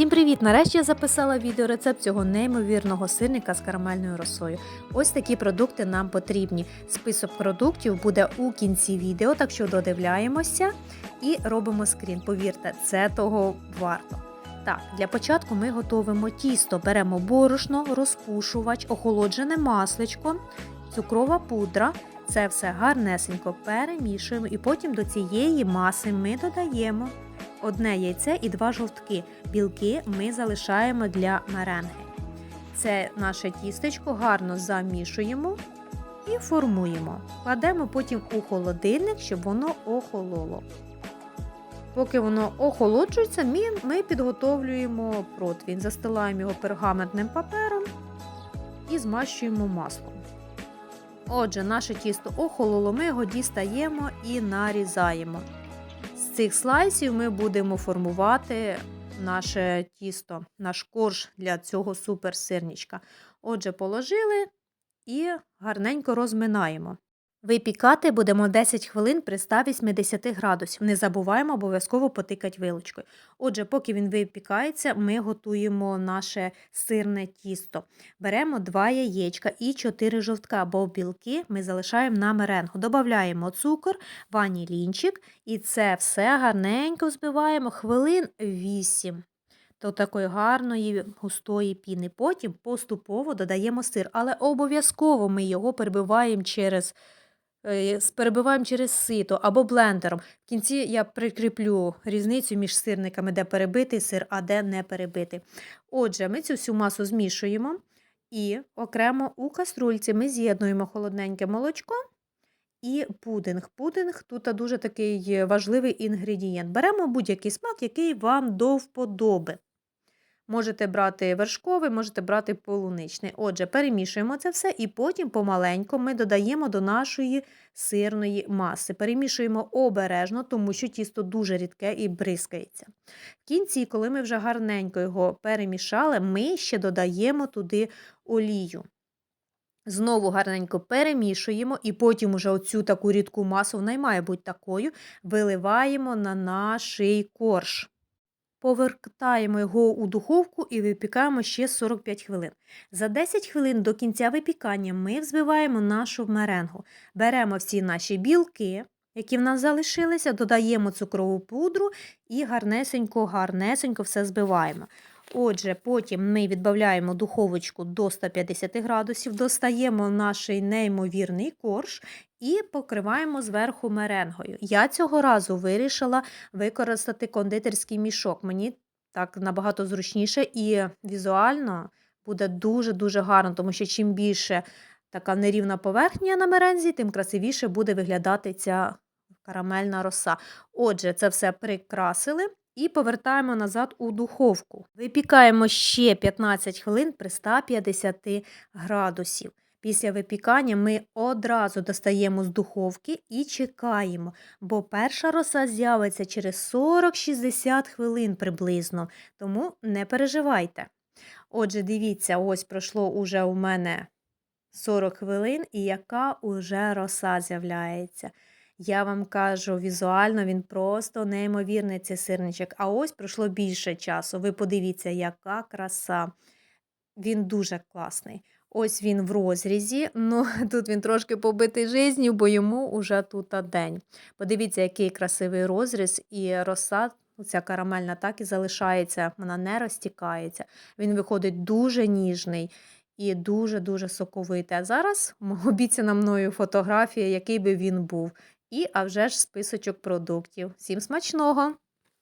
Всім привіт! Нарешті я записала відеорецепт цього неймовірного сирника з карамельною росою. Ось такі продукти нам потрібні. Список продуктів буде у кінці відео, так що додивляємося і робимо скрін. Повірте, це того варто. Так, для початку ми готуємо тісто. Беремо борошно, розпушувач, охолоджене масличко, цукрова пудра. Це все гарнесенько перемішуємо і потім до цієї маси ми додаємо одне яйце і два жовтки. Білки ми залишаємо для меренги. Це наше тістечко гарно замішуємо і формуємо. Кладемо потім у холодильник, щоб воно охололо. Поки воно охолоджується, ми, підготовлюємо противень, застилаємо його пергаментним папером і змащуємо маслом. Отже, наше тісто охололо, ми його дістаємо і нарізаємо. З цих слайсів ми будемо формувати наше тісто, наш корж для цього суперсирнічка. Отже, положили і гарненько розминаємо. Випікати будемо 10 хвилин при 180 градусів. Не забуваємо обов'язково потикати вилочкою. Отже, поки він випікається, ми готуємо наше сирне тісто. Беремо 2 яєчка і 4 жовтка, бо білки ми залишаємо на меренгу. Додаємо цукор, ванілінчик і це все гарненько збиваємо хвилин 8 до такої гарної густої піни. Потім поступово додаємо сир, але обов'язково ми його перебиваємо через перебиваємо через сито або блендером. В кінці я прикріплю різницю між сирниками, де перебитий сир, а де не перебитий. Отже, ми цю всю масу змішуємо і окремо у каструльці ми з'єднуємо холодненьке молочко і пудинг. Пудинг тут дуже такий важливий інгредієнт. Беремо будь-який смак, який вам до вподоби. Можете брати вершковий, можете брати полуничний. Отже, перемішуємо це все і потім помаленьку ми додаємо до нашої сирної маси. Перемішуємо обережно, тому що тісто дуже рідке і бризкається. В кінці, коли ми вже гарненько його перемішали, ми ще додаємо туди олію. Знову гарненько перемішуємо, і потім уже оцю таку рідку масу, вона й має бути такою, виливаємо на наш корж. Повертаємо його у духовку і випікаємо ще 45 хвилин. За 10 хвилин до кінця випікання ми взбиваємо нашу меренгу. Беремо всі наші білки, які в нас залишилися, додаємо цукрову пудру і гарнесенько-гарнесенько все збиваємо. Отже, потім ми відбавляємо духовочку до 150 градусів, достаємо наш неймовірний корж і покриваємо зверху меренгою. Я цього разу вирішила використати кондитерський мішок. Мені так набагато зручніше і візуально буде дуже-дуже гарно, тому що чим більше така нерівна поверхня на мерензі, тим красивіше буде виглядати ця карамельна роса. Отже, це все прикрасили. І повертаємо назад у духовку. Випікаємо ще 15 хвилин при 150 градусів. Після випікання ми одразу достаємо з духовки і чекаємо, бо перша роса з'явиться через 40-60 хвилин приблизно, тому не переживайте. Отже, дивіться, ось пройшло уже у мене 40 хвилин, і яка уже роса з'являється. Я вам кажу, візуально він просто неймовірний цей сирничок. А ось пройшло більше часу. Ви подивіться, яка краса. Він дуже класний. Ось він в розрізі. Ну, тут він трошки побитий жизнью, бо йому уже тут день. Подивіться, який красивий розріз, і роса, ця карамельна так і залишається, вона не розтікається. Він виходить дуже ніжний. І дуже-дуже соковитий. А зараз обіцяна мною фотографія, який би він був. І а вже ж списочок продуктів. Всім смачного!